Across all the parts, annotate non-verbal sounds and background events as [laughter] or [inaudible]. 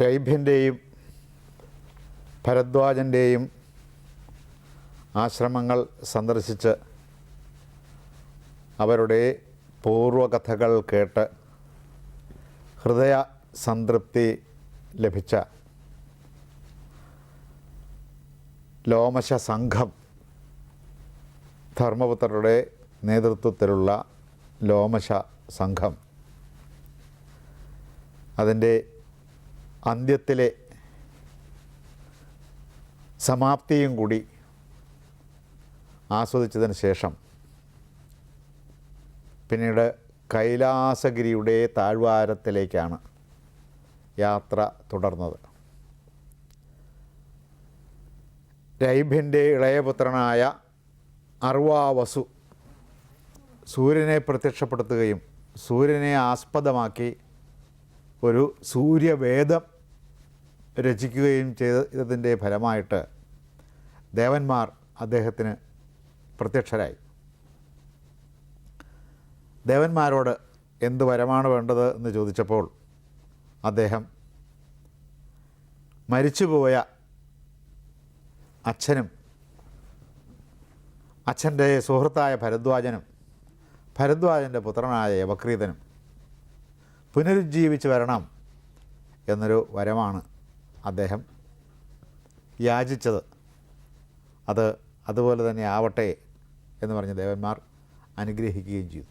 രൈഭ്യന്റെയും ഭരദ്വാജന്റെയും ആശ്രമങ്ങൾ സന്ദർശിച്ച് അവരുടെ പൂർവകഥകൾ കേട്ട് ഹൃദയ സംതൃപ്തി ലഭിച്ച ലോമശ സംഘം ധർമ്മപുത്രരുടെ നേതൃത്വത്തിലുള്ള ലോമശ സംഘം അതിന്റെ അന്ത്യത്തിലെ സമാപ്തിയും കൂടി ആസ്വദിച്ചതിന് ശേഷം പിന്നീട് കൈലാസഗിരിയുടെ താഴ്വാരത്തിലേക്കാണ് യാത്ര തുടർന്നത്. രൈഭ്യന്റെ ഇളയപുത്രനായ അർവാവസു സൂര്യനെ പ്രത്യക്ഷപ്പെടുത്തുകയും സൂര്യനെ ആസ്പദമാക്കി ഒരു സൂര്യവേദം രചിക്കുകയും ചെയ്തതിന്റെ ഫലമായിട്ട് ദേവന്മാർ അദ്ദേഹത്തിന് പ്രത്യക്ഷരായി. ദേവന്മാരോട് എന്ത് വരമാണ് വേണ്ടത് എന്ന് ചോദിച്ചപ്പോൾ അദ്ദേഹം മരിച്ചുപോയ അച്ഛനും അച്ഛന്റെ സുഹൃത്തായ ഭരദ്വാജനും ഭരദ്വാജന്റെ പുത്രനായ യവക്രീതനും പുനരുജ്ജീവിച്ച് വരണം എന്നൊരു വരമാണ് അദ്ദേഹം യാചിച്ചത്. അത് അതുപോലെ തന്നെ ആവട്ടെ എന്ന് പറഞ്ഞ് ദേവന്മാർ അനുഗ്രഹിക്കുകയും ചെയ്തു.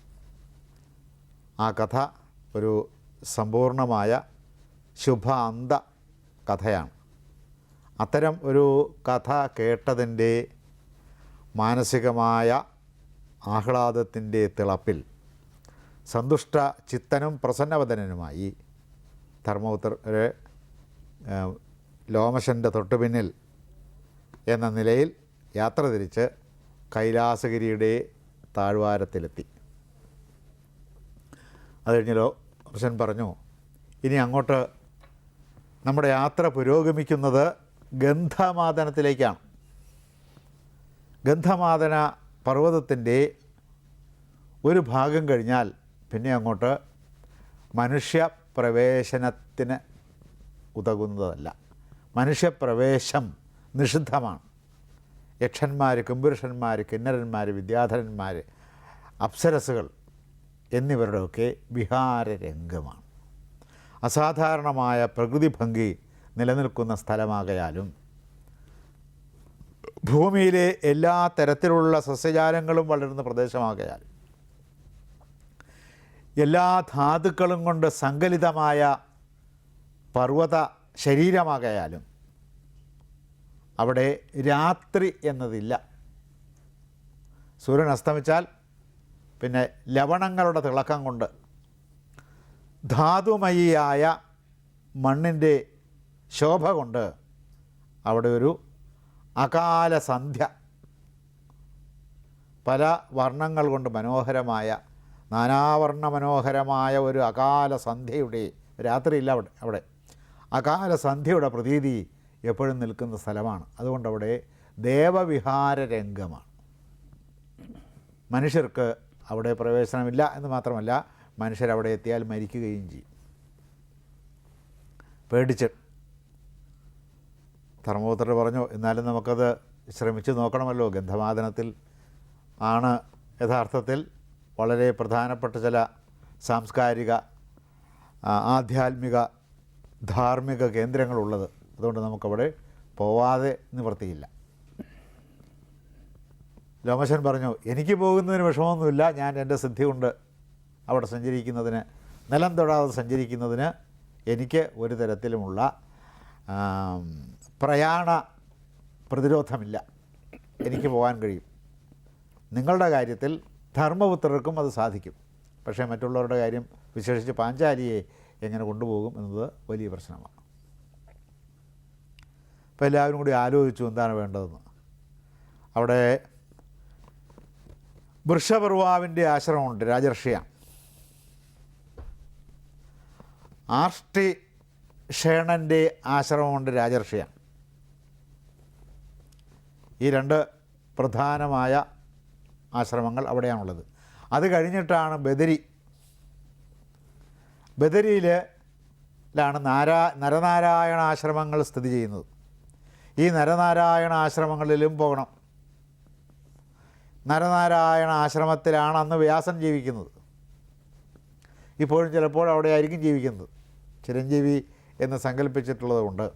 ആ കഥ ഒരു സമ്പൂർണമായ ശുഭ അന്ത കഥയാണ്. അത്തരം ഒരു കഥ കേട്ടതിന്റെ മാനസികമായ ആഹ്ലാദത്തിന്റെ തിളപ്പിൽ സന്തുഷ്ട ചിത്തനും പ്രസന്നവദനനുമായി. ധർമ്മപുത്രരെ ലോമശന്റെ തൊട്ടുപിന്നിൽ എന്ന നിലയിൽ യാത്ര തിരിച്ച് കൈലാസഗിരിയുടെ താഴ്വാരത്തിലെത്തി. അത് കഴിഞ്ഞ് ലോമശൻ പറഞ്ഞു ഇനി അങ്ങോട്ട് നമ്മുടെ യാത്ര പുരോഗമിക്കുന്നത് ഗന്ധമാദനത്തിലേക്കാണ് ഗന്ധമാദന പർവതത്തിന്റെ ഒരു ഭാഗം കഴിഞ്ഞാൽ പിന്നെ അങ്ങോട്ട് മനുഷ്യപ്രവേശനത്തിന് ഉതകുന്നതല്ല. മനുഷ്യപ്രവേശം നിഷിദ്ധമാണ്. യക്ഷന്മാർ കുംപുരുഷന്മാർ കിന്നരന്മാർ വിദ്യാധരന്മാർ അപ്സരസുകൾ എന്നിവരുടെയൊക്കെ വിഹാരരംഗമാണ്. അസാധാരണമായ പ്രകൃതി ഭംഗി നിലനിൽക്കുന്ന സ്ഥലമാകയാലും ഭൂമിയിലെ എല്ലാ തരത്തിലുള്ള സസ്യജാലങ്ങളും വളരുന്ന പ്രദേശമാകയാൽ എല്ലാ ധാതുക്കളും കൊണ്ട് സങ്കലിതമായ പർവത ശരീരമാകയാലും അവിടെ രാത്രി എന്നതില്ല. സൂര്യൻ അസ്തമിച്ചാൽ പിന്നെ ലവണങ്ങളുടെ തിളക്കം കൊണ്ട് ധാതുമയിയായ മണ്ണിന്റെ ശോഭ കൊണ്ട് അവിടെ ഒരു അകാല സന്ധ്യ പല വർണങ്ങൾ കൊണ്ട് മനോഹരമായ നാനാവർണ മനോഹരമായ ഒരു അകാല സന്ധ്യയുടെ രാത്രിയില്ല അവിടെ അവിടെ. അകാല സന്ധ്യയുടെ പ്രതീതി എപ്പോഴും നിൽക്കുന്ന സ്ഥലമാണ്. അതുകൊണ്ട് അവിടെ ദേവവിഹാര രംഗമാണ്. മനുഷ്യർക്ക് അവിടെ പ്രവേശനമില്ല എന്ന് മാത്രമല്ല മനുഷ്യരവിടെ എത്തിയാൽ മരിക്കുകയും ചെയ്യും. പേടിച്ച്. ധർമ്മപുത്രർ പറഞ്ഞു എന്നാലും നമുക്കത് ശ്രമിച്ചു നോക്കണമല്ലോ. ഗന്ധമാദനത്തിൽ ആണ് യഥാർത്ഥത്തിൽ വളരെ പ്രധാനപ്പെട്ട ചില സാംസ്കാരിക ആധ്യാത്മിക ധാർമ്മിക കേന്ദ്രങ്ങളുള്ളത്. അതുകൊണ്ട് നമുക്കവിടെ പോവാതെ നിവർത്തിയില്ല. ലോമശൻ പറഞ്ഞു എനിക്ക് പോകുന്നതിന് വിഷമമൊന്നുമില്ല. ഞാൻ എന്റെ സിദ്ധി കൊണ്ട് അവിടെ സഞ്ചരിക്കുന്നതിന് നിലം തൊടാതെ സഞ്ചരിക്കുന്നതിന് എനിക്ക് ഒരു തരത്തിലുമുള്ള പ്രയാണ പ്രതിരോധമില്ല. എനിക്ക് പോകാൻ കഴിയും. നിങ്ങളുടെ കാര്യത്തിൽ ധർമ്മപുത്രർക്കും അത് സാധിക്കും. പക്ഷേ മറ്റുള്ളവരുടെ കാര്യം വിശേഷിച്ച് പാഞ്ചാലിയെ എങ്ങനെ കൊണ്ടുപോകും എന്നത് വലിയ പ്രശ്നമാണ്. അപ്പോൾ എല്ലാവരും കൂടി ആലോചിച്ചു എന്താണ് വേണ്ടതെന്ന്. അവിടെ വൃഷപർവാവിന്റെ ആശ്രമമുണ്ട് രാജർഷിയാണ് ആർഷ്ടി ഷേണന്റെ ആശ്രമമുണ്ട് രാജർഷിയാണ് ഈ രണ്ട് പ്രധാനമായ ആശ്രമങ്ങൾ അവിടെയാണുള്ളത്. അത് കഴിഞ്ഞിട്ടാണ് ബദരി. ബദരിയിലാണ് നാരാ നരനാരായണ ആശ്രമങ്ങൾ സ്ഥിതി ചെയ്യുന്നത്. ഈ നരനാരായണ ആശ്രമങ്ങളിലും പോകണം. നരനാരായണ ആശ്രമത്തിലാണ് അന്ന് വ്യാസൻ ജീവിക്കുന്നത്. ഇപ്പോഴും ചിലപ്പോൾ അവിടെ ആയിരിക്കും ജീവിക്കുന്നത്. ചിരഞ്ജീവി എന്ന് സങ്കല്പിച്ചിട്ടുള്ളത് കൊണ്ട്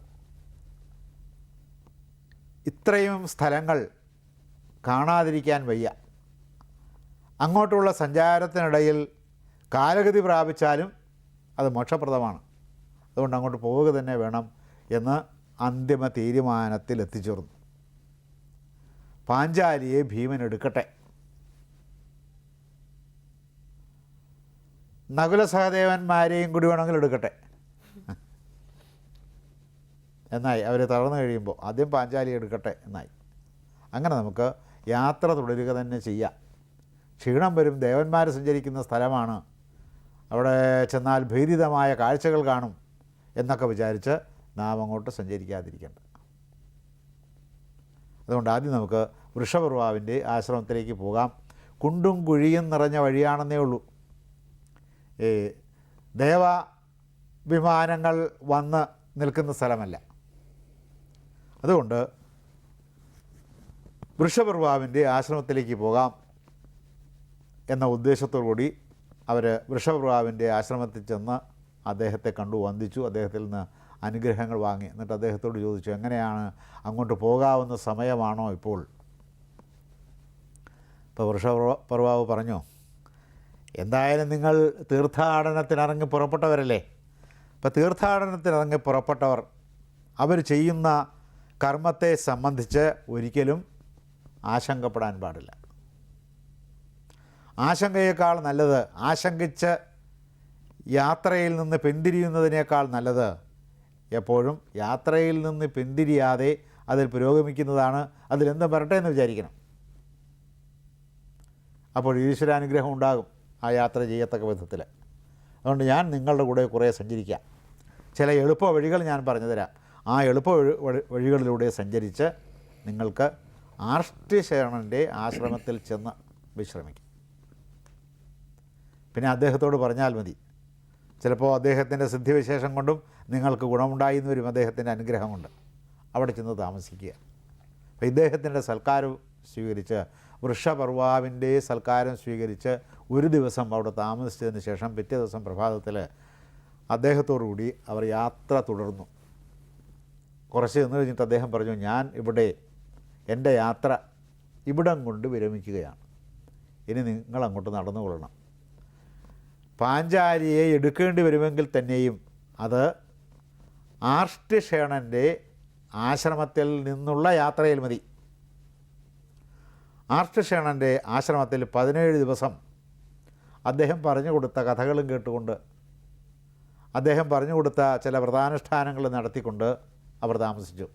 ഇത്രയും സ്ഥലങ്ങൾ കാണാതിരിക്കാൻ വയ്യ. അങ്ങോട്ടുള്ള സഞ്ചാരത്തിനിടയിൽ കാലഗതി പ്രാപിച്ചാലും അത് മോക്ഷപ്രദമാണ്. അതുകൊണ്ട് അങ്ങോട്ട് പോവുക തന്നെ വേണം എന്ന് അന്തിമ തീരുമാനത്തിൽ എത്തിച്ചേർന്നു. പാഞ്ചാലിയെ ഭീമൻ എടുക്കട്ടെ. നകുല സഹദേവന്മാരെയും കൂടി വേണമെങ്കിൽ എടുക്കട്ടെ. എന്നായി. അവർ തളർന്നു കഴിയുമ്പോൾ ആദ്യം പാഞ്ചാലി എടുക്കട്ടെ എന്നായി. അങ്ങനെ നമുക്ക് യാത്ര തുടരുക തന്നെ ചെയ്യാം. ക്ഷീണം വരും ദേവന്മാർ സഞ്ചരിക്കുന്ന സ്ഥലമാണ്. അവിടെ ചെന്നാൽ ഭീതിതമായ കാഴ്ചകൾ കാണും എന്നൊക്കെ വിചാരിച്ച് നാം അങ്ങോട്ട് സഞ്ചരിക്കാതിരിക്കേണ്ട. അതുകൊണ്ട് ആദ്യം നമുക്ക് വൃഷപർവാവിന്റെ ആശ്രമത്തിലേക്ക് പോകാം. കുണ്ടും കുഴിയും നിറഞ്ഞ വഴിയാണെന്നേ ഉള്ളൂ. ഈ ദേവ വിമാനങ്ങൾ വന്ന് നിൽക്കുന്ന സ്ഥലമല്ല. അതുകൊണ്ട് വൃഷപർവാവിന്റെ ആശ്രമത്തിലേക്ക് പോകാം. എന്ന ഉദ്ദേശത്തോടു കൂടി അവർ വൃഷപർവാവിന്റെ ആശ്രമത്തിൽ ചെന്ന് അദ്ദേഹത്തെ കണ്ടു വന്ദിച്ചു. അദ്ദേഹത്തിൽ നിന്ന് അനുഗ്രഹങ്ങൾ വാങ്ങി. എന്നിട്ട് അദ്ദേഹത്തോട് ചോദിച്ചു എങ്ങനെയാണ് അങ്ങോട്ട് പോകാവുന്ന സമയമാണോ ഇപ്പോൾ? ഇപ്പോൾ വൃഷപർവാവ് പറഞ്ഞു എന്തായാലും നിങ്ങൾ തീർത്ഥാടനത്തിനിറങ്ങി പുറപ്പെട്ടവരല്ലേ? ഇപ്പോൾ തീർത്ഥാടനത്തിനിറങ്ങി പുറപ്പെട്ടവർ അവർ ചെയ്യുന്ന കർമ്മത്തെ സംബന്ധിച്ച് ഒരിക്കലും ആശങ്കപ്പെടാൻ പാടില്ല. ആശങ്കയേക്കാൾ നല്ലത് ആശങ്കിച്ച് യാത്രയിൽ നിന്ന് പിന്തിരിയുന്നതിനേക്കാൾ നല്ലത് എപ്പോഴും യാത്രയിൽ നിന്ന് പിന്തിരിയാതെ അതിൽ പുരോഗമിക്കുന്നതാണ്. അതിലെന്തും വരട്ടെ എന്ന് വിചാരിക്കണം. അപ്പോൾ ഈശ്വരാനുഗ്രഹം ഉണ്ടാകും ആ യാത്ര ചെയ്യത്തക്ക വിധത്തിൽ. അതുകൊണ്ട് ഞാൻ നിങ്ങളുടെ കൂടെ കുറേ സഞ്ചരിക്കാം. ചില എളുപ്പ വഴികൾ ഞാൻ പറഞ്ഞുതരാം ആ എളുപ്പ വഴി- വഴി- വഴികളിലൂടെ സഞ്ചരിച്ച് നിങ്ങൾക്ക് ആർഷ്ട്യശരണന്റെ ആശ്രമത്തിൽ ചെന്ന് വിശ്രമിക്കും. പിന്നെ അദ്ദേഹത്തോട് പറഞ്ഞാൽ മതി. ചിലപ്പോൾ അദ്ദേഹത്തിന്റെ സിദ്ധിവിശേഷം കൊണ്ടും നിങ്ങൾക്ക് ഗുണമുണ്ടായി എന്ന് വരും അദ്ദേഹത്തിന്റെ അനുഗ്രഹം കൊണ്ട്. അവിടെ ചെന്ന് താമസിക്കുക. അപ്പോൾ ഇദ്ദേഹത്തിന്റെ സൽക്കാരം സ്വീകരിച്ച് വൃഷപർവാവിന്റെ സൽക്കാരം സ്വീകരിച്ച് ഒരു ദിവസം അവിടെ താമസിച്ചതിന് ശേഷം പിറ്റേ ദിവസം പ്രഭാതത്തിൽ അദ്ദേഹത്തോടുകൂടി അവർ യാത്ര തുടർന്നു. കുറച്ച് നിന്ന് കഴിഞ്ഞിട്ട് അദ്ദേഹം പറഞ്ഞു ഞാൻ ഇവിടെ എന്റെ യാത്ര ഇവിടം കൊണ്ട് വിരമിക്കുകയാണ്. ഇനി നിങ്ങൾ അങ്ങോട്ട് നടന്നുകൊള്ളണം. പാഞ്ചാലിയെ എടുക്കേണ്ടി വരുമെങ്കിൽ തന്നെയും അത് ആർഷ്ട്യക്ഷേണന്റെ ആശ്രമത്തിൽ നിന്നുള്ള യാത്രയിൽ മതി. ആർഷ്ട്യക്ഷേണന്റെ ആശ്രമത്തിൽ പതിനേഴ് ദിവസം അദ്ദേഹം പറഞ്ഞു കൊടുത്ത കഥകളും കേട്ടുകൊണ്ട് അദ്ദേഹം പറഞ്ഞു കൊടുത്ത ചില വ്രതാനുഷ്ഠാനങ്ങൾ നടത്തിക്കൊണ്ട് അവർ താമസിച്ചു.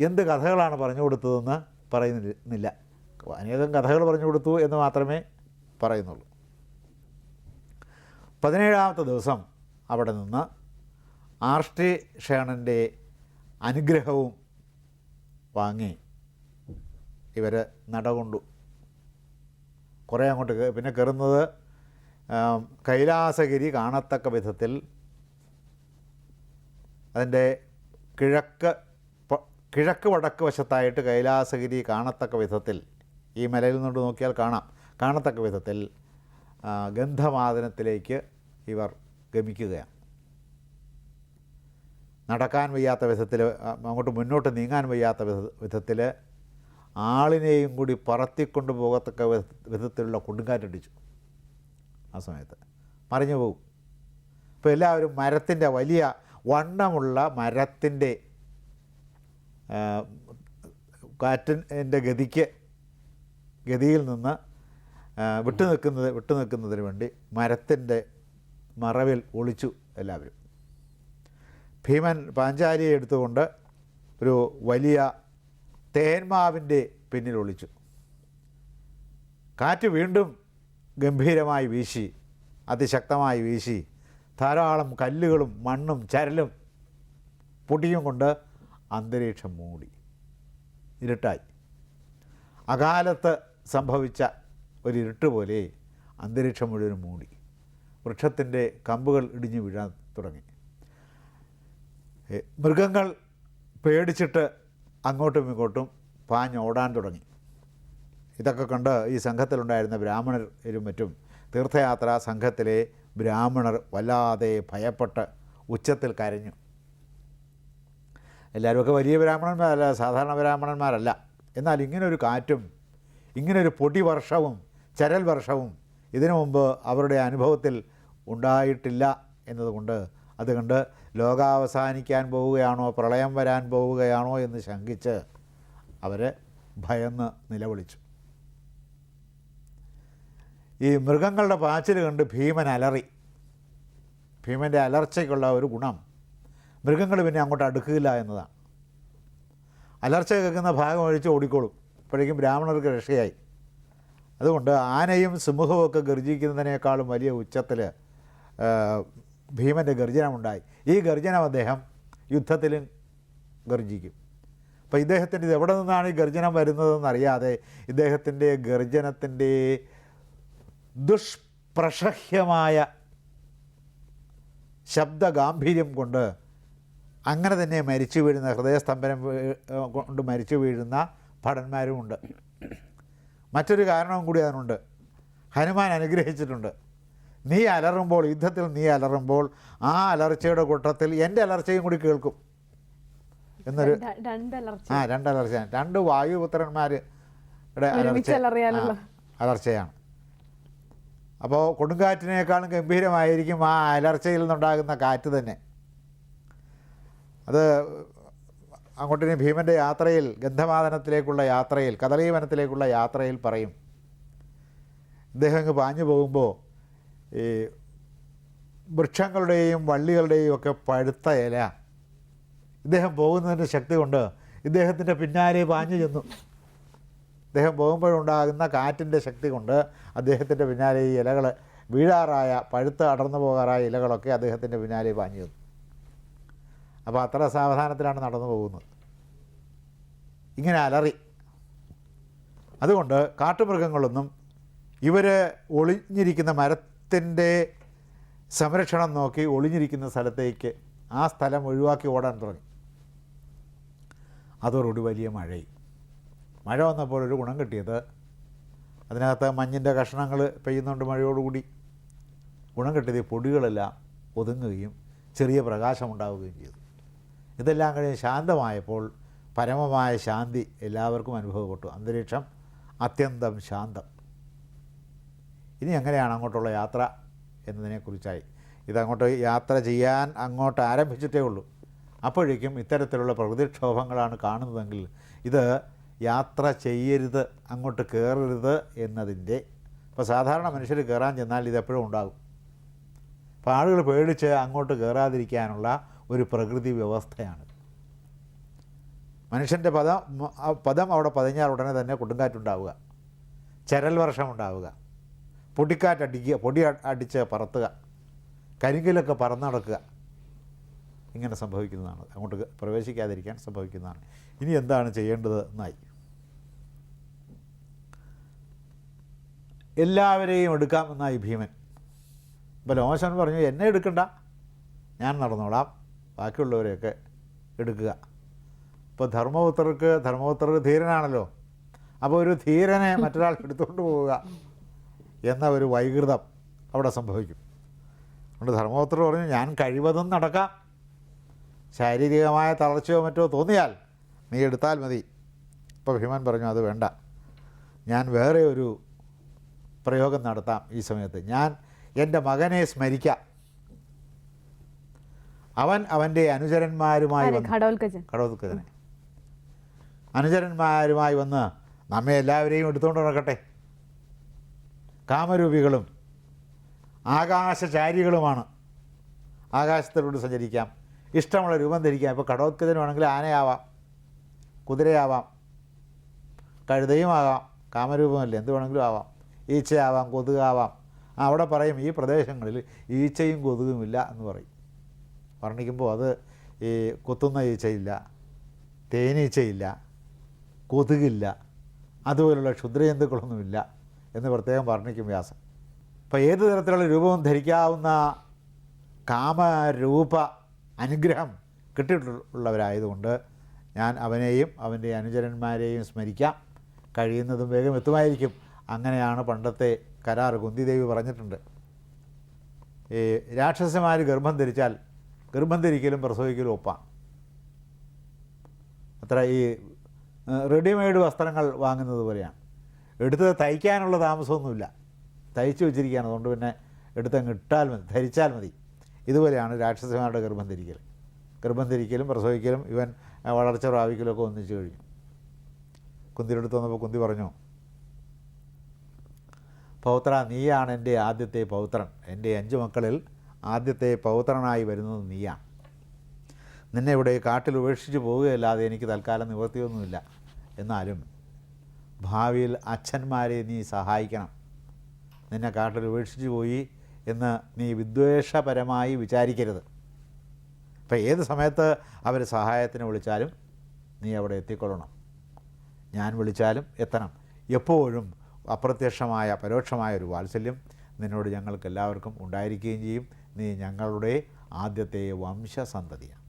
എന്ത് കഥകളാണ് പറഞ്ഞു കൊടുത്തതെന്ന് പറയുന്നില്ല. അനേകം കഥകൾ പറഞ്ഞു കൊടുത്തു എന്ന് മാത്രമേ പറയുന്നുള്ളൂ. പതിനേഴാമത്തെ ദിവസം അവിടെ നിന്ന് ആർഷ്ടി ഷേണന്റെ അനുഗ്രഹവും വാങ്ങി ഇവർ നടകൊണ്ടു. കുറേ അങ്ങോട്ട് പിന്നെ കയറുന്നത് കൈലാസഗിരി കാണത്തക്ക വിധത്തിൽ അതിന്റെ കിഴക്ക് കിഴക്ക് വടക്ക് വശത്തായിട്ട് കൈലാസഗിരി കാണത്തക്ക വിധത്തിൽ ഈ മലയിൽ നിന്നുകൊണ്ട് നോക്കിയാൽ കാണാം. കാണത്തക്ക വിധത്തിൽ ഗന്ധമാദനത്തിലേക്ക് ഇവർ ഗമിക്കുകയാണ്. നടക്കാൻ വയ്യാത്ത വിധത്തിൽ അങ്ങോട്ട് മുന്നോട്ട് നീങ്ങാൻ വയ്യാത്ത വിധ വിധത്തിൽ ആളിനെയും കൂടി പറത്തിക്കൊണ്ട് പോകത്തക്ക വിധ- വിധത്തിലുള്ള കൊടുങ്കാറ്റടിച്ചു ആ സമയത്ത്. മറിഞ്ഞു പോകും ഇപ്പോൾ എല്ലാവരും മരത്തിന്റെ വലിയ വണ്ണമുള്ള മരത്തിന്റെ കാറ്റിന്റെ ഗതിക്ക് ഗതിയിൽ നിന്ന് വിട്ടു നിൽക്കുന്നത് വിട്ടു നിൽക്കുന്നതിന് വേണ്ടി മരത്തിന്റെ മറവിൽ ഒളിച്ചു എല്ലാവരും. ഭീമൻ പാഞ്ചാലിയെ എടുത്തുകൊണ്ട് ഒരു വലിയ തേന്മാവിന്റെ പിന്നിൽ ഒളിച്ചു. കാറ്റ് വീണ്ടും ഗംഭീരമായി വീശി അതിശക്തമായി വീശി ധാരാളം കല്ലുകളും മണ്ണും ചരലും പൊടിയും കൊണ്ട് അന്തരീക്ഷം മൂടി ഇരുട്ടായി. അകാലത്ത് സംഭവിച്ച ഒരു ഇരുട്ട് പോലെ അന്തരീക്ഷം മുഴുവനും മൂടി. വൃക്ഷത്തിന്റെ കമ്പുകൾ ഇടിഞ്ഞു വീഴാൻ തുടങ്ങി. മൃഗങ്ങൾ പേടിച്ചിട്ട് അങ്ങോട്ടും ഇങ്ങോട്ടും പാഞ്ഞോടാൻ തുടങ്ങി. ഇതൊക്കെ കണ്ട് ഈ സംഘത്തിലുണ്ടായിരുന്ന ബ്രാഹ്മണരും മറ്റും തീർത്ഥയാത്ര സംഘത്തിലെ ബ്രാഹ്മണർ വല്ലാതെ ഭയപ്പെട്ട് ഉച്ചത്തിൽ കരഞ്ഞു. എല്ലാവരുമൊക്കെ വലിയ ബ്രാഹ്മണന്മാരല്ല സാധാരണ ബ്രാഹ്മണന്മാരല്ല. എന്നാൽ ഇങ്ങനൊരു കാറ്റും ഇങ്ങനൊരു പൊടി വർഷവും ചരൽ വർഷവും ഇതിനു മുമ്പ് അവരുടെ അനുഭവത്തിൽ ഉണ്ടായിട്ടില്ല എന്നതുകൊണ്ട് അതുകൊണ്ട് ലോകാവസാനിക്കാൻ പോവുകയാണോ പ്രളയം വരാൻ പോവുകയാണോ എന്ന് ശങ്കിച്ച് അവർ ഭയന്ന് നിലവിളിച്ചു. ഈ മൃഗങ്ങളുടെ പാച്ചിൽ കണ്ട് ഭീമൻ അലറി. ഭീമന്റെ അലർച്ചയ്ക്കുള്ള ഒരു ഗുണം. മൃഗങ്ങൾ പിന്നെ അങ്ങോട്ട് അടുക്കില്ല എന്നതാണ്. അലർച്ച കേൾക്കുന്ന ഭാഗം ഒഴിച്ച് ഓടിക്കോളും. ഇപ്പോഴേക്കും ബ്രാഹ്മണർക്ക് രക്ഷയായി. അതുകൊണ്ട് ആനയും സിംഹവും ഒക്കെ ഗർജിക്കുന്നതിനേക്കാളും വലിയ ഉച്ചത്തിൽ ഭീമന്റെ ഗർജനമുണ്ടായി. ഈ ഗർജനം അദ്ദേഹം യുദ്ധത്തിലും ഗർജിക്കും. അപ്പോൾ ഇദ്ദേഹത്തിന്റെ ഇത് എവിടെ നിന്നാണ് ഈ ഗർജനം വരുന്നതെന്നറിയാതെ ഇദ്ദേഹത്തിന്റെ ഗർജനത്തിന്റെ ദുഷ്പ്രസഹ്യമായ ശബ്ദഗാംഭീര്യം കൊണ്ട് അങ്ങനെ തന്നെ മരിച്ചു വീഴുന്ന ഹൃദയസ്തംഭനം കൊണ്ട് മരിച്ചു വീഴുന്ന ഭടന്മാരുമുണ്ട്. മറ്റൊരു കാരണവും കൂടി അതിനുണ്ട്. ഹനുമാൻ അനുഗ്രഹിച്ചിട്ടുണ്ട്. നീ അലറുമ്പോൾ യുദ്ധത്തിൽ നീ അലറുമ്പോൾ ആ അലർച്ചയുടെ കൂട്ടത്തിൽ എന്റെ അലർച്ചയും കൂടി കേൾക്കും. എന്നൊരു ആ രണ്ട് അലർച്ചയാണ് രണ്ട് വായുപുത്രന്മാരുടെ അലർച്ച. അലർച്ചയാണ്. അപ്പോൾ കൊടുങ്കാറ്റിനേക്കാളും ഗംഭീരമായിരിക്കും ആ അലർച്ചയിൽ നിന്നുണ്ടാകുന്ന കാറ്റ് തന്നെ. അത് അങ്ങോട്ടിനി ഭീമന്റെ യാത്രയിൽ ഗന്ധമാതനത്തിലേക്കുള്ള യാത്രയിൽ കദളീവനത്തിലേക്കുള്ള യാത്രയിൽ പറയും. ഇദ്ദേഹം ഇങ്ങ് പാഞ്ഞു പോകുമ്പോൾ ഈ വൃക്ഷങ്ങളുടെയും വള്ളികളുടെയും ഒക്കെ പഴുത്ത ഇല. ഇദ്ദേഹം പോകുന്നതിന്റെ ശക്തി കൊണ്ട് ഇദ്ദേഹത്തിന്റെ പിന്നാലെ പാഞ്ഞു ചെന്നു. അദ്ദേഹം പോകുമ്പോഴുണ്ടാകുന്ന കാറ്റിന്റെ ശക്തി കൊണ്ട് അദ്ദേഹത്തിന്റെ പിന്നാലെ ഈ ഇലകൾ വീഴാറായ പഴുത്ത് അടർന്നു പോകാറായ ഇലകളൊക്കെ അദ്ദേഹത്തിന്റെ പിന്നാലെ പാഞ്ഞു ചെന്നു. അപ്പോൾ അത്ര സാവധാനത്തിലാണ് നടന്നു പോകുന്നത്. ഇങ്ങനെ അലറി. അതുകൊണ്ട് കാട്ടുമൃഗങ്ങളൊന്നും ഇവർ ഒളിഞ്ഞിരിക്കുന്ന മരത്തിന്റെ സംരക്ഷണം നോക്കി ഒളിഞ്ഞിരിക്കുന്ന സ്ഥലത്തേക്ക് ആ സ്ഥലം ഒഴിവാക്കി ഓടാൻ തുടങ്ങി. അതോടുകൂടി വലിയ മഴയും. മഴ വന്നപ്പോൾ ഒരു ഗുണം കിട്ടിയത് അതിനകത്ത് മഞ്ഞിന്റെ കഷ്ണങ്ങൾ പെയ്യുന്നുണ്ട് മഴയോടുകൂടി. ഗുണം കിട്ടിയത് പൊടികളെല്ലാം ഒതുങ്ങുകയും ചെറിയ പ്രകാശമുണ്ടാവുകയും ചെയ്തു. ഇതെല്ലാം കഴിഞ്ഞ് ശാന്തമായപ്പോൾ പരമമായ ശാന്തി എല്ലാവർക്കും അനുഭവപ്പെട്ടു. അന്തരീക്ഷം അത്യന്തം ശാന്തം. ഇനി എങ്ങനെയാണ് അങ്ങോട്ടുള്ള യാത്ര എന്നതിനെക്കുറിച്ചായി. ഇതങ്ങോട്ട് യാത്ര ചെയ്യാൻ അങ്ങോട്ട് ആരംഭിച്ചിട്ടേ ഉള്ളൂ. അപ്പോഴേക്കും ഇത്തരത്തിലുള്ള പ്രകൃതിക്ഷോഭങ്ങളാണ് കാണുന്നതെങ്കിൽ ഇത് യാത്ര ചെയ്യരുത് അങ്ങോട്ട് കയറരുത് എന്നതിന്റെ ഇപ്പോൾ സാധാരണ മനുഷ്യർ കയറാൻ ചെന്നാൽ ഇതെപ്പോഴും ഉണ്ടാകും. അപ്പോൾ ആളുകൾ പേടിച്ച് അങ്ങോട്ട് കയറാതിരിക്കാനുള്ള ഒരു പ്രകൃതി വ്യവസ്ഥയാണ്. മനുഷ്യന്റെ പദം പദം അവിടെ പതിഞ്ഞാൽ ഉടനെ തന്നെ കൊടുങ്കാറ്റുണ്ടാവുക. ചരൽ വർഷം ഉണ്ടാവുക പൊടിക്കാറ്റടിക്കുക പൊടി അടിച്ച് പറത്തുക. കരിങ്കലൊക്കെ പറന്നു നടക്കുക ഇങ്ങനെ സംഭവിക്കുന്നതാണ്. അങ്ങോട്ട് പ്രവേശിക്കാതിരിക്കാൻ സംഭവിക്കുന്നതാണ്. ഇനി എന്താണ് ചെയ്യേണ്ടത് എന്നായി. എല്ലാവരെയും എടുക്കാമെന്നായി ഭീമൻ. അപ്പോൾ ലോമശൻ പറഞ്ഞു എന്നെ എടുക്കണ്ട. ഞാൻ നടന്നോളാം. ബാക്കിയുള്ളവരെയൊക്കെ എടുക്കുക. ഇപ്പോൾ ധർമ്മപുത്രർക്ക് ധർമ്മപുത്രർ ധീരനാണല്ലോ. അപ്പോൾ ഒരു ധീരനെ മറ്റൊരാൾ എടുത്തുകൊണ്ട് പോവുക എന്ന ഒരു വൈകൃതം അവിടെ സംഭവിക്കും. അതുകൊണ്ട് ധർമ്മപുത്രർ പറഞ്ഞു ഞാൻ കഴിവതും നടക്കാം. ശാരീരികമായ തളർച്ചയോ മറ്റോ തോന്നിയാൽ നീ എടുത്താൽ മതി. ഇപ്പോൾ ഭീമൻ പറഞ്ഞു അത് വേണ്ട. ഞാൻ വേറെ ഒരു പ്രയോഗം നടത്താം ഈ സമയത്ത്. ഞാൻ എന്റെ മകനെ സ്മരിക്കാം. അവൻ അവന്റെ അനുചരന്മാരുമായി? വന്നു അനുചരന്മാരുമായി വന്ന് നമ്മെ എല്ലാവരെയും എടുത്തുകൊണ്ട് നടക്കട്ടെ. കാമരൂപികളും ആകാശചാരികളുമാണ്. ആകാശത്തിലൂടെ സഞ്ചരിക്കാം. ഇഷ്ടമുള്ള രൂപം ധരിക്കാം. ഇപ്പോൾ കടോത്കജനുമാണെങ്കിൽ ആനയാവാം കുതിരയാവാം കഴുതയും ആകാം കാമരൂപമല്ലേ? എന്ത് വേണമെങ്കിലും ആവാം. ഈച്ചയാവാം കൊതുകാവാം. അവിടെ പറയും ഈ പ്രദേശങ്ങളിൽ ഈച്ചയും കൊതുകുമില്ല എന്ന് പറയും. വർണിക്കുമ്പോൾ അത് ഈ കൊത്തുന്ന ഈച്ചയില്ല തേനീച്ചയില്ല കൊതുകില്ല അതുപോലുള്ള ക്ഷുദ്രജന്തുക്കളൊന്നുമില്ല എന്ന് പ്രത്യേകം വർണിക്കും വ്യാസം അപ്പോൾ ഏത് തരത്തിലുള്ള രൂപവും ധരിക്കാവുന്ന കാമരൂപ അനുഗ്രഹം കിട്ടിയിട്ടുള്ളവരായതുകൊണ്ട് ഞാൻ അവനെയും അവന്റെ അനുചരന്മാരെയും സ്മരിക്കാം. കഴിയുന്നതും വേഗം എത്തുമായിരിക്കും. അങ്ങനെയാണ് പണ്ടത്തെ കരാർ കുന്തിദേവി പറഞ്ഞിട്ടുണ്ട്. ഈ രാക്ഷസന്മാർ ഗർഭം ധരിച്ചാൽ ഗർഭം ധരിക്കലും പ്രസവിക്കലും ഒപ്പാണ് അത്ര ഈ റെഡിമെയ്ഡ് വസ്ത്രങ്ങൾ വാങ്ങുന്നത് പോലെയാണ്. എടുത്ത് തയ്ക്കാനുള്ള താമസമൊന്നുമില്ല. തയ്ച്ചു വെച്ചിരിക്കുകയാണ്. അതുകൊണ്ട് പിന്നെ എടുത്തങ്ങ് ഇട്ടാൽ മതി ധരിച്ചാൽ മതി. ഇതുപോലെയാണ് രാക്ഷസന്മാരുടെ ഗർഭം ധരിക്കൽ ഗർഭം ധരിക്കലും പ്രസവിക്കലും ഇവൻ വളർച്ച പ്രാപിക്കലൊക്കെ ഒന്നിച്ചു കഴിഞ്ഞു. കുന്തിയുടെ അടുത്ത് വന്നപ്പോൾ കുന്തി പറഞ്ഞു പൗത്ര നീയാണ് എന്റെ ആദ്യത്തെ പൗത്രൻ. എന്റെ അഞ്ച് മക്കളിൽ ആദ്യത്തെ പൗത്രനായി വരുന്നത് നീയാണ് നിന്നെ ഇവിടെ കാട്ടിൽ ഉപേക്ഷിച്ച് പോവുകയല്ലാതെ എനിക്ക് തൽക്കാലം നിവർത്തിയൊന്നുമില്ല. എന്നാലും ഭാവിയിൽ അച്ഛന്മാരെ നീ സഹായിക്കണം. നിന്നെ കാട്ടിൽ ഉപേക്ഷിച്ച് പോയി എന്ന് നീ വിദ്വേഷപരമായി വിചാരിക്കരുത്. അപ്പം ഏത് സമയത്ത് അവർ സഹായത്തിന് വിളിച്ചാലും നീ അവിടെ എത്തിക്കൊള്ളണം. ഞാൻ വിളിച്ചാലും എത്തണം. എപ്പോഴും അപ്രത്യക്ഷമായ പരോക്ഷമായ ഒരു വാത്സല്യം നിന്നോട് ഞങ്ങൾക്ക് എല്ലാവർക്കും ഉണ്ടായിരിക്കുകയും ചെയ്യും. നീ ഞങ്ങളുടെ ആദ്യത്തെ വംശസന്തതിയാണ്.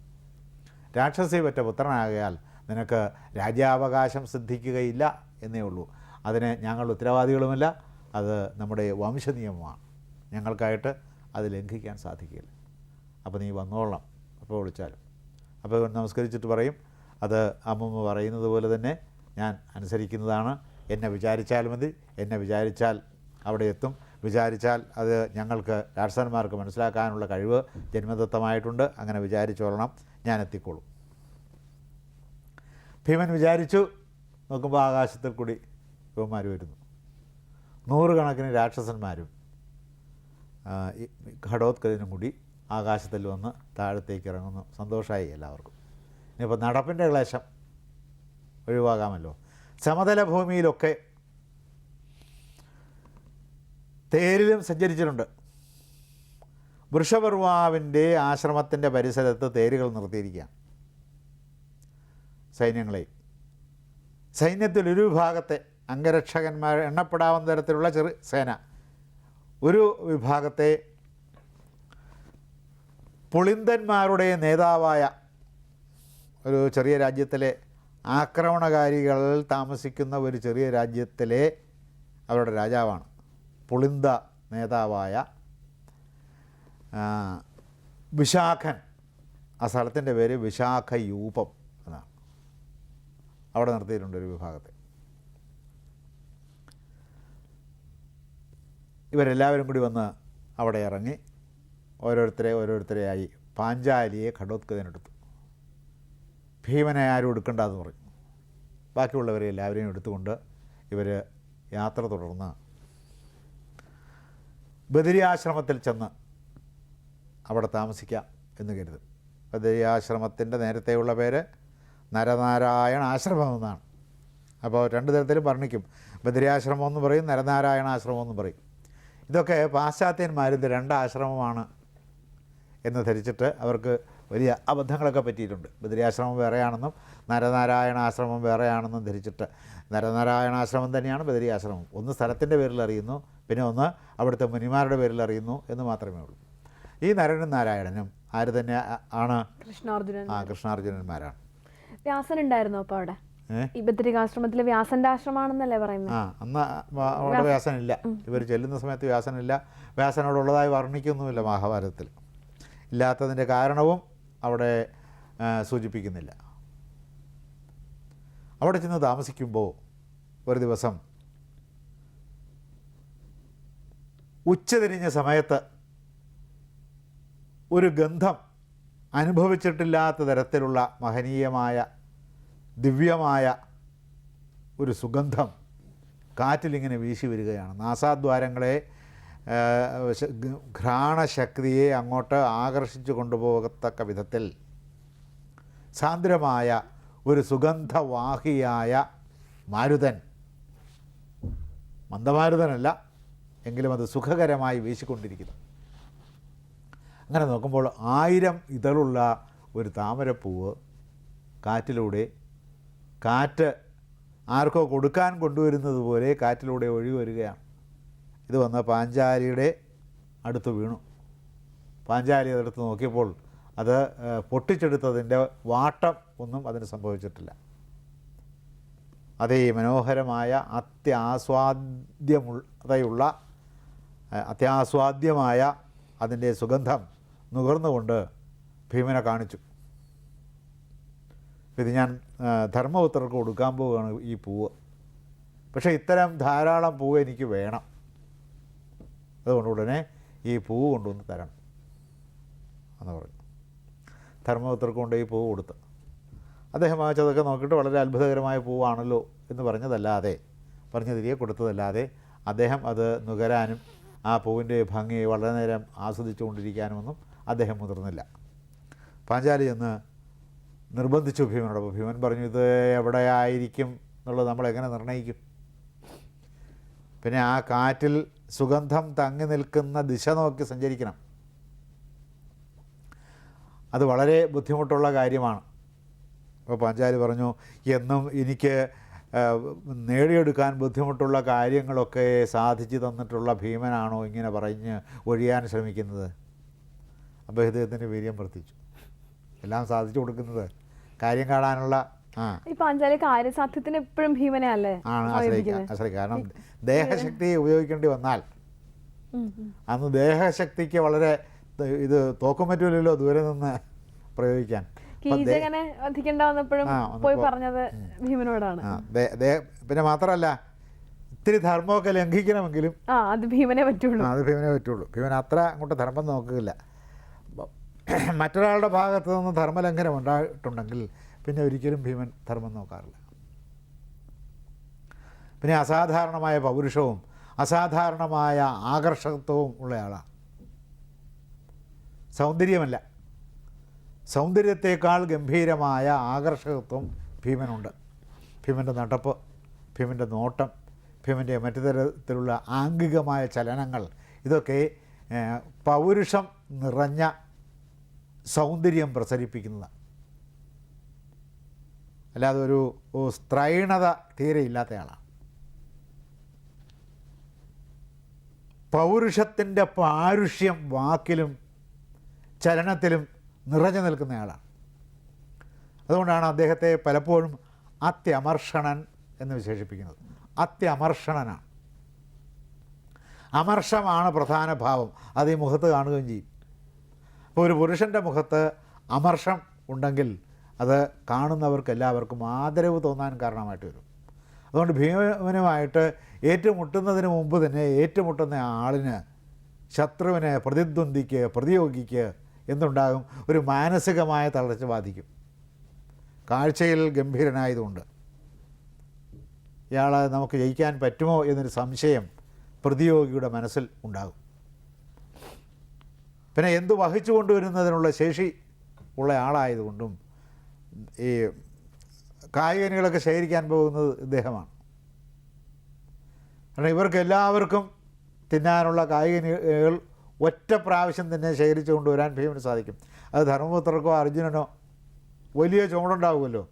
രാക്ഷസി പറ്റ പുത്രനാകയാൽ നിനക്ക് രാജ്യാവകാശം സിദ്ധിക്കുകയില്ല എന്നേ ഉള്ളൂ. അതിന് ഞങ്ങൾ ഉത്തരവാദികളുമല്ല. അത് നമ്മുടെ വംശനിയമമാണ്. ഞങ്ങൾക്കായിട്ട് അത് ലംഘിക്കാൻ സാധിക്കില്ല. അപ്പോൾ നീ വന്നോളണം. അപ്പോൾ വിളിച്ചാലും. അപ്പോൾ നമസ്കരിച്ചിട്ട് പറയും അത് അമ്മമ്മ പറയുന്നത് പോലെ തന്നെ ഞാൻ അനുസരിക്കുന്നതാണ്. എന്നെ വിചാരിച്ചാൽ മതി. എന്നെ വിചാരിച്ചാൽ അവിടെ എത്തും. വിചാരിച്ചാൽ അത് ഞങ്ങൾക്ക് ഡാർസന്മാർക്ക് മനസ്സിലാക്കാനുള്ള കഴിവ് ജന്മദത്തമായിട്ടുണ്ട് അങ്ങനെ വിചാരിച്ചോളണം. ഞാൻ എത്തിക്കോളും. ഭീമൻ വിചാരിച്ചു. നോക്കുമ്പോൾ ആകാശത്തിൽ കൂടി ഇവന്മാർ വരുന്നു. നൂറുകണക്കിന് രാക്ഷസന്മാരും ഘടോത്കലിനും കൂടി ആകാശത്തിൽ വന്ന് താഴത്തേക്ക് ഇറങ്ങുന്നു സന്തോഷമായി എല്ലാവർക്കും. ഇനിയിപ്പോൾ നടപ്പിന്റെ ക്ലേശം ഒഴിവാകാമല്ലോ. സമതല ഭൂമിയിലൊക്കെ തേരിലും സഞ്ചരിച്ചിട്ടുണ്ട്. വൃഷപർവാവിന്റെ ആശ്രമത്തിന്റെ പരിസരത്ത് തേരുകൾ നിർത്തിയിരിക്കുകയാണ്. സൈന്യങ്ങളെ. സൈന്യത്തിൽ ഒരു വിഭാഗത്തെ അംഗരക്ഷകന്മാർ എണ്ണപ്പെടാവുന്ന തരത്തിലുള്ള ചെറു സേന. ഒരു വിഭാഗത്തെ പുളിന്തന്മാരുടെ നേതാവായ ഒരു ചെറിയ രാജ്യത്തിലെ ആക്രമണകാരികൾ താമസിക്കുന്ന ഒരു ചെറിയ രാജ്യത്തിലെ അവരുടെ രാജാവാണ്. പുളിന്ത നേതാവായ വിശാഖൻ. ആ സ്ഥലത്തിന്റെ പേര് വിശാഖയൂപം എന്നാണ്. അവിടെ നിർത്തിയിട്ടുണ്ട് ഒരു വിഭാഗത്തെ. ഇവരെല്ലാവരും കൂടി വന്ന് അവിടെ ഇറങ്ങി ഓരോരുത്തരെ ഓരോരുത്തരെയായി പാഞ്ചാലിയെ ഘടോത്കജനെടുത്തു ഭീമനെ ആരും എടുക്കണ്ടെന്ന് പറഞ്ഞു. ബാക്കിയുള്ളവരെ എല്ലാവരെയും എടുത്തുകൊണ്ട് ഇവർ യാത്ര തുടർന്ന് ബദരിയാശ്രമത്തിൽ ചെന്ന് അവിടെ താമസിക്കാം എന്ന് കരുതും. ബദരിയാശ്രമത്തിന്റെ നേരത്തെയുള്ള പേര് നരനാരായണ ആശ്രമം എന്നാണ്. അപ്പോൾ രണ്ട് തരത്തിലും വർണിക്കും. ബദരിയാശ്രമം എന്ന് പറയും നരനാരായണ ആശ്രമം എന്ന് പറയും. ഇതൊക്കെ പാശ്ചാത്യന്മാരിത് രണ്ട് ആശ്രമമാണ് എന്ന് ധരിച്ചിട്ട് അവർക്ക് വലിയ അബദ്ധങ്ങളൊക്കെ പറ്റിയിട്ടുണ്ട്. ബദരിയാശ്രമം വേറെയാണെന്നും നരനാരായണ ആശ്രമം വേറെയാണെന്നും ധരിച്ചിട്ട് നരനാരായണ ആശ്രമം തന്നെയാണ് ബദരി ആശ്രമം ഒന്ന് സ്ഥലത്തിന്റെ പേരിൽ അറിയുന്നു പിന്നെ ഒന്ന് അവിടുത്തെ മുനിമാരുടെ പേരിൽ അറിയുന്നു എന്ന് മാത്രമേ ഉള്ളൂ. ഈ നരനും നാരായണനും ആര് തന്നെ ആണ്? കൃഷ്ണാർജുനൻ ആ കൃഷ്ണാർജുനന്മാരാണ്. വ്യാസൻ ഉണ്ടായിരുന്നു അപ്പോൾ അവിടെ? ഈ വ്യാസന്റെ ആശ്രമാണെന്നല്ലേ പറയുന്നത് ആ അന്ന് അവിടെ വ്യാസനില്ല. ഇവർ ചെല്ലുന്ന സമയത്ത് വ്യാസനില്ല. വ്യാസനോടുള്ളതായി വർണിക്കുന്നുമില്ല മഹാഭാരതത്തിൽ ഇല്ലാത്തതിന്റെ കാരണവും അവിടെ സൂചിപ്പിക്കുന്നില്ല. അവിടെ ചെന്ന് താമസിക്കുമ്പോൾ ഒരു ദിവസം ഉച്ചതിരിഞ്ഞ സമയത്ത് ഒരു ഗന്ധം അനുഭവിച്ചിട്ടില്ലാത്ത തരത്തിലുള്ള മഹനീയമായ ദിവ്യമായ ഒരു സുഗന്ധം കാറ്റിലിങ്ങനെ വീശി വരികയാണ്. നാസാദ്വാരങ്ങളെ ഘ്രാണശക്തിയെ അങ്ങോട്ട് ആകർഷിച്ചു കൊണ്ടുപോകത്തക്ക വിധത്തിൽ സാന്ദ്രമായ ഒരു സുഗന്ധവാഹിയായ മാരുതൻ മന്ദമാരുതനല്ല എങ്കിലും അത് സുഖകരമായി വീശിക്കൊണ്ടിരിക്കുന്നു. അങ്ങനെ നോക്കുമ്പോൾ ആയിരം ഇതളുള്ള ഒരു താമരപ്പൂവ് കാറ്റിലൂടെ കാറ്റ് ആർക്കോ കൊടുക്കാൻ കൊണ്ടുവരുന്നത് പോലെ കാറ്റിലൂടെ ഒഴുകി വരികയാണ്. ഇത് വന്ന പാഞ്ചാലിയുടെ അടുത്ത് വീണു. പാഞ്ചാലി അതെടുത്ത് നോക്കിയപ്പോൾ അത് പൊട്ടിച്ചെടുത്തതിന്റെ വാട്ടം ഒന്നും അതിന് സംഭവിച്ചിട്ടില്ല. അതേ മനോഹരമായ അത്യാസ്വാദ്യമുള്ളതയുള്ള ഏഹ്, അത്യാസ്വാദ്യമായ അതിന്റെ സുഗന്ധം നുകർന്നുകൊണ്ട് ഭീമനെ കാണിച്ചു. ഇത് ഞാൻ ധർമ്മപുത്രർക്ക് കൊടുക്കാൻ പോവുകയാണ് ഈ പൂവ്. പക്ഷേ ഇത്തരം ധാരാളം പൂവ് എനിക്ക് വേണം. അതുകൊണ്ട് ഉടനെ ഈ പൂവ് കൊണ്ടുവന്ന് തരണം എന്ന് പറഞ്ഞു. ധർമ്മപുത്രർക്ക് കൊണ്ട് ഈ പൂവ് കൊടുത്ത്. അദ്ദേഹം വാങ്ങിച്ചതൊക്കെ നോക്കിയിട്ട് വളരെ അത്ഭുതകരമായ പൂവാണല്ലോ എന്ന് പറഞ്ഞതല്ലാതെ പറഞ്ഞു തിരികെ കൊടുത്തതല്ലാതെ അദ്ദേഹം അത് നുകരാനും ആ പൂവിന്റെ ഭംഗി വളരെ നേരം ആസ്വദിച്ചുകൊണ്ടിരിക്കാനുമൊന്നും അദ്ദേഹം മുതിർന്നില്ല. പാഞ്ചാലി എന്ന് നിർബന്ധിച്ചു ഭീമനോട് അപ്പോൾ ഭീമൻ പറഞ്ഞു ഇത് എവിടെ ആയിരിക്കും എന്നുള്ളത് നമ്മളെങ്ങനെ നിർണയിക്കും പിന്നെ ആ കാറ്റിൽ സുഗന്ധം തങ്ങി നിൽക്കുന്ന ദിശ നോക്കി സഞ്ചരിക്കണം. അത് വളരെ ബുദ്ധിമുട്ടുള്ള കാര്യമാണ്. അപ്പോൾ പാഞ്ചാലി പറഞ്ഞു എന്നും എനിക്ക് നേടിയെടുക്കാൻ ബുദ്ധിമുട്ടുള്ള കാര്യങ്ങളൊക്കെ സാധിച്ചു തന്നിട്ടുള്ള ഭീമനാണോ ഇങ്ങനെ പറഞ്ഞ് ഒഴിയാൻ ശ്രമിക്കുന്നത്? അപ്പോൾ ഇദ്ദേഹത്തിന്റെ വീര്യം വർദ്ധിച്ചു. എല്ലാം സാധിച്ചു കൊടുക്കുന്നത്. കാര്യം കാണാനുള്ള കാര്യസാധ്യത്തിന് എപ്പോഴും ഭീമനെ അല്ലേ ആണ് കാരണം ദേഹശക്തി ഉപയോഗിക്കേണ്ടി വന്നാൽ. അന്ന് ദേഹശക്തിക്ക് വളരെ ഇത് തോക്കും പറ്റൂലല്ലോ ദൂരെ നിന്ന് പ്രയോഗിക്കാൻ. പോയി പറഞ്ഞത് ഭീമനോടാണ്. പിന്നെ മാത്രല്ല ഇത്തിരി ധർമ്മമൊക്കെ ലംഘിക്കണമെങ്കിലും ആ അത് ഭീമനെ പറ്റുള്ളൂ. അത് ഭീമനെ പറ്റുള്ളൂ. ഭീമൻ അത്ര അങ്ങോട്ട് ധർമ്മം നോക്കുകയില്ല. [clears throat] മറ്റൊരാളുടെ ഭാഗത്ത് നിന്ന് ധർമ്മലംഘനം ഉണ്ടായിട്ടുണ്ടെങ്കിൽ പിന്നെ ഒരിക്കലും ഭീമൻ ധർമ്മം നോക്കാറില്ല. പിന്നെ അസാധാരണമായ പൗരുഷവും അസാധാരണമായ ആകർഷകത്വവും ഉള്ളയാളാണ് സൗന്ദര്യമല്ല. സൗന്ദര്യത്തേക്കാൾ ഗംഭീരമായ ആകർഷകത്വം ഭീമനുണ്ട്. ഭീമന്റെ നടപ്പ് ഭീമന്റെ നോട്ടം ഭീമന്റെ മറ്റു തരത്തിലുള്ള ആംഗികമായ ചലനങ്ങൾ ഇതൊക്കെ പൗരുഷം നിറഞ്ഞ സൗന്ദര്യം പ്രസരിപ്പിക്കുന്നതാണ് അല്ലാതെ ഒരു സ്ത്രൈണത തീരെ ഇല്ലാത്തയാളാണ്. പൗരുഷത്തിന്റെ പാരുഷ്യം വാക്കിലും ചലനത്തിലും നിറഞ്ഞു നിൽക്കുന്നയാളാണ്. അതുകൊണ്ടാണ് അദ്ദേഹത്തെ പലപ്പോഴും അത്യമർഷണൻ എന്ന് വിശേഷിപ്പിക്കുന്നത്. അത്യമർഷണനാണ്. അമർഷമാണ് പ്രധാന ഭാവം. അത് ഈ മുഖത്ത് കാണുകയും ചെയ്യും. അപ്പോൾ ഒരു പുരുഷന്റെ മുഖത്ത് അമർഷം ഉണ്ടെങ്കിൽ അത് കാണുന്നവർക്ക് എല്ലാവർക്കും ആദരവ് തോന്നാൻ കാരണമായിട്ട് വരും. അതുകൊണ്ട് ഭീമനുമായിട്ട് ഏറ്റുമുട്ടുന്നതിന് മുമ്പ് തന്നെ ഏറ്റുമുട്ടുന്ന ആളിന് ശത്രുവിനെ പ്രതിദ്വന്ദിക്ക് പ്രതിയോഗിക്ക് എന്തുണ്ടാകും? ഒരു മാനസികമായ തളർച്ച ബാധിക്കും. കാഴ്ചയിൽ ഗംഭീരനായതുകൊണ്ട്. ഇയാളെ നമുക്ക് ജയിക്കാൻ പറ്റുമോ എന്നൊരു സംശയം പ്രതിയോഗിയുടെ മനസ്സിൽ ഉണ്ടാകും. പിന്നെ എന്ത് വഹിച്ചു കൊണ്ടുവരുന്നതിനുള്ള ശേഷി ഉള്ള ആളായതുകൊണ്ടും ഈ കായികനികളൊക്കെ ശേഖരിക്കാൻ പോകുന്നത് ഇദ്ദേഹമാണ്. കാരണം ഇവർക്ക് എല്ലാവർക്കും തിന്നാനുള്ള കായികനികൾ ഒറ്റ പ്രാവശ്യം തന്നെ ശേഖരിച്ചു കൊണ്ടുവരാൻ ഭീമന് സാധിക്കും. അത് ധർമ്മപുത്രർക്കോ അർജുനനോ വലിയ ചുമടുണ്ടാവുമല്ലോ.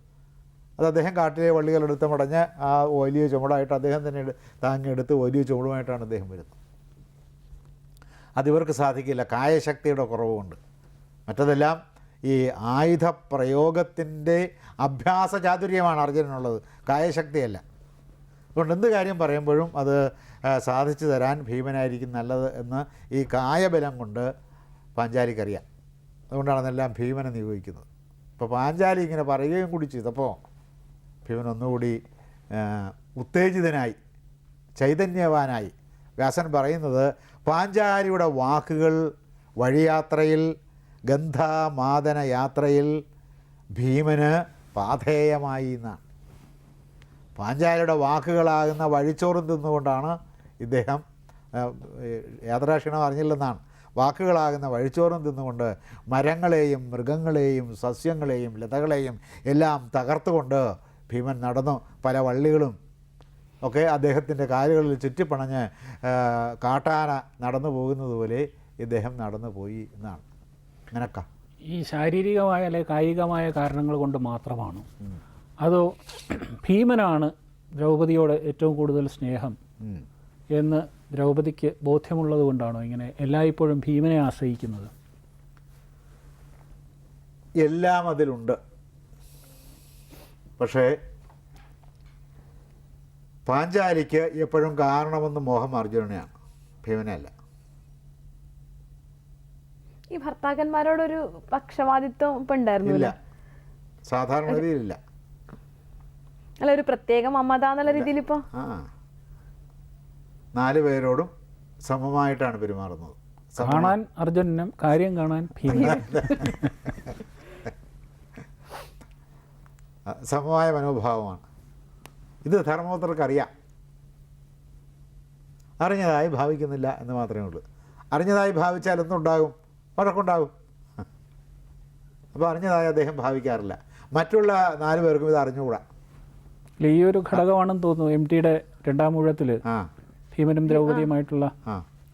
അത് അദ്ദേഹം കാട്ടിലെ വള്ളികളെടുത്ത് മടഞ്ഞ് ആ വലിയ ചുമടായിട്ട് അദ്ദേഹം തന്നെ താങ്ങിയെടുത്ത് വലിയ ചുമടുമായിട്ടാണ് അദ്ദേഹം വരുന്നത്. അതിവർക്ക് സാധിക്കില്ല. കായശക്തിയുടെ കുറവുകൊണ്ട്. മറ്റതെല്ലാം ഈ ആയുധ പ്രയോഗത്തിന്റെ അഭ്യാസ ചാതുര്യമാണ് അർജുനനുള്ളത്. കായശക്തിയല്ല. അതുകൊണ്ട് എന്ത് കാര്യം പറയുമ്പോഴും അത് സാധിച്ചു തരാൻ ഭീമനായിരിക്കും നല്ലത് എന്ന് ഈ കായബലം കൊണ്ട് പാഞ്ചാലിക്കറിയാം അതുകൊണ്ടാണ് അതെല്ലാം ഭീമനെ നിയോഗിക്കുന്നത്. അപ്പോൾ പാഞ്ചാലി ഇങ്ങനെ പറയുകയും കൂടി ചെയ്തപ്പോൾ ഭീമൻ ഒന്നുകൂടി ഉത്തേജിതനായി ചൈതന്യവാനായി. വ്യാസൻ പറയുന്നത് പാഞ്ചാലിയുടെ വാക്കുകൾ വഴിയാത്രയിൽ ഗന്ധാമാദന യാത്രയിൽ ഭീമന് പാധേയമായി എന്നാണ്. പാഞ്ചാലിയുടെ വാക്കുകളാകുന്ന വഴിച്ചോറും തിന്നുകൊണ്ടാണ് ഇദ്ദേഹം യാത്രാക്ഷീണം അറിഞ്ഞില്ലെന്നാണ്. വാക്കുകളാകുന്ന വഴിച്ചോറും തിന്നുകൊണ്ട് മരങ്ങളെയും മൃഗങ്ങളെയും സസ്യങ്ങളെയും ലതകളെയും എല്ലാം തകർത്തുകൊണ്ട് ഭീമൻ നടന്നു പല വള്ളികളും ഒക്കെ അദ്ദേഹത്തിന്റെ കാലുകളിൽ ചുറ്റിപ്പണഞ്ഞ് കാട്ടാന നടന്നു പോകുന്നത് പോലെ ഇദ്ദേഹം നടന്നു പോയി എന്നാണ്. നിനക്ക? ഈ ശാരീരികമായ അല്ലെ കായികമായ കാരണങ്ങൾ കൊണ്ട് മാത്രമാണ്. അതോ ഭീമനാണ് ദ്രൗപതിയോട് ഏറ്റവും കൂടുതൽ സ്നേഹം? എന്ന് ദ്രൗപദിക്ക് ബോധ്യമുള്ളത് കൊണ്ടാണോ ഇങ്ങനെ എല്ലായ്പ്പോഴും ഭീമനെ ആശ്രയിക്കുന്നത്? എല്ലാം അതിലുണ്ട്. പക്ഷേ പാഞ്ചാലിക്ക് എപ്പോഴും കാരണമെന്ന് മോഹം അർജുനനെയാണ്. ഭീമനല്ല ഈ ഭർത്താക്കന്മാരോടൊരു പക്ഷപാതിത്വം ഇപ്പൊ ഉണ്ടായിരുന്നു? ഇല്ല. സാധാരണ രീതിയിലില്ല അല്ല ഒരു പ്രത്യേക മമത എന്നുള്ള രീതിയിൽ ഇപ്പോൾ ആ. നാല് പേരോടും സമമായിട്ടാണ് പെരുമാറുന്നത്. കാണാൻ അർജുനനും കാര്യം കാണാൻ [laughs] സമമായ മനോഭാവമാണ്. ഇത് ധർമ്മപുത്രർക്കറിയാം. അറിഞ്ഞതായി ഭാവിക്കുന്നില്ല എന്ന് മാത്രമേ ഉള്ളൂ. അറിഞ്ഞതായി ഭാവിച്ചാൽ എന്തുണ്ടാകും? വഴക്കുണ്ടാകും. [laughs] അപ്പോൾ അറിഞ്ഞതായി അദ്ദേഹം ഭാവിക്കാറില്ല. മറ്റുള്ള നാല് പേർക്കും ഇത് അറിഞ്ഞുകൂടാ. ഈ ഒരു ഘടകമാണെന്ന് തോന്നുന്നു എം ടിയുടെ രണ്ടാം ഊഴത്തിൽ ഭീമനും ദ്രൗപതിയുമായിട്ടുള്ള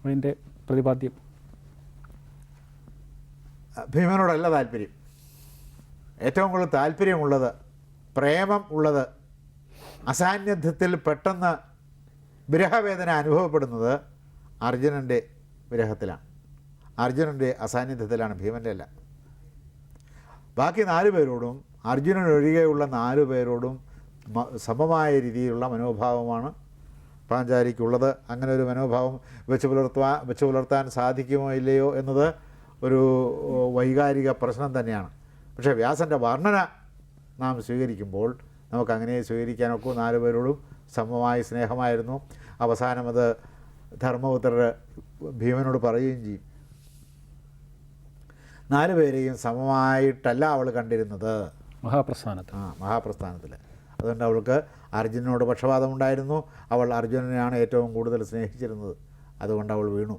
അതിന്റെ പ്രതിപാദ്യം. ഭീമനോടല്ല താല്പര്യം. ഏറ്റവും കൂടുതൽ താല്പര്യമുള്ളത് പ്രേമം ഉള്ളത് അസാന്നിധ്യത്തിൽ പെട്ടെന്ന് വിരഹവേദന അനുഭവപ്പെടുന്നത് അർജുനന്റെ വിരഹത്തിലാണ്. അർജുനന്റെ അസാന്നിധ്യത്തിലാണ് ഭീമന്റെ അല്ല. ബാക്കി നാല് പേരോടും അർജുനൻ ഒഴികെയുള്ള നാല് പേരോടും സമമായ രീതിയിലുള്ള മനോഭാവമാണ് പാഞ്ചാലിക്കുള്ളത് അങ്ങനെ ഒരു മനോഭാവം വെച്ച് പുലർത്തുവാൻ വെച്ച് പുലർത്താൻ സാധിക്കുമോ ഇല്ലയോ എന്നത് ഒരു വൈകാരിക പ്രശ്നം തന്നെയാണ്. പക്ഷേ വ്യാസന്റെ വർണന നാം സ്വീകരിക്കുമ്പോൾ നമുക്ക് അങ്ങനെ സ്വീകരിക്കാനൊക്കെ. നാല് പേരോടും സമമായ സ്നേഹമായിരുന്നു. അവസാനം അത് ധർമ്മപുത്ര ഭീമനോട് പറയുകയും ചെയ്യും. നാല് പേരെയും സമമായിട്ടല്ല അവൾ കണ്ടിരുന്നത്. മഹാപ്രസ്ഥാനത്തിൽ ആ മഹാപ്രസ്ഥാനത്തിൽ അതുകൊണ്ട് അവൾക്ക് അർജുനനോട് പക്ഷപാതമുണ്ടായിരുന്നു. അവൾ അർജുനനെയാണ് ഏറ്റവും കൂടുതൽ സ്നേഹിച്ചിരുന്നത്. അതുകൊണ്ട് അവൾ വീണു.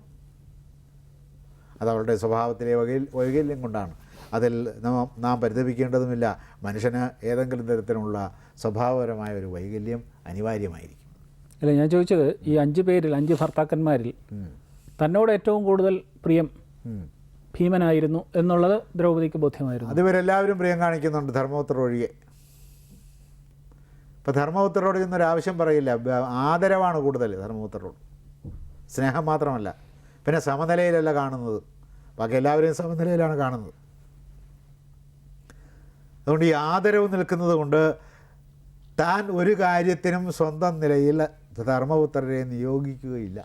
അത് അവളുടെ സ്വഭാവത്തിലെ വകയിൽ വൈകല്യം കൊണ്ടാണ്. അതിൽ നാം നാം പരിതപിക്കേണ്ടതുമില്ല. മനുഷ്യന് ഏതെങ്കിലും തരത്തിലുള്ള സ്വഭാവപരമായ ഒരു വൈകല്യം അനിവാര്യമായിരിക്കും. അല്ല ഞാൻ ചോദിച്ചത് ഈ അഞ്ച് പേരിൽ അഞ്ച് ഭർത്താക്കന്മാരിൽ തന്നോട് ഏറ്റവും കൂടുതൽ പ്രിയം ഭീമനായിരുന്നു എന്നുള്ളത് ദ്രൗപദിക്ക് ബോധ്യമായിരുന്നു. അതിവരെല്ലാവരും പ്രിയം കാണിക്കുന്നുണ്ട് ധർമ്മപുത്ര ഒഴികെ. ഇപ്പം ധർമ്മപുത്രരോട് ഇന്നൊരു ആവശ്യം പറയില്ല. ആദരവാണ് കൂടുതൽ ധർമ്മപുത്രരോട്. സ്നേഹം മാത്രമല്ല. പിന്നെ സമനിലയിലല്ല കാണുന്നത്. ബാക്കി എല്ലാവരെയും സമനിലയിലാണ് കാണുന്നത്. അതുകൊണ്ട് ഈ ആദരവ് നിൽക്കുന്നത് കൊണ്ട് താൻ ഒരു കാര്യത്തിനും സ്വന്തം നിലയിൽ ധർമ്മപുത്രരെ നിയോഗിക്കുകയില്ല.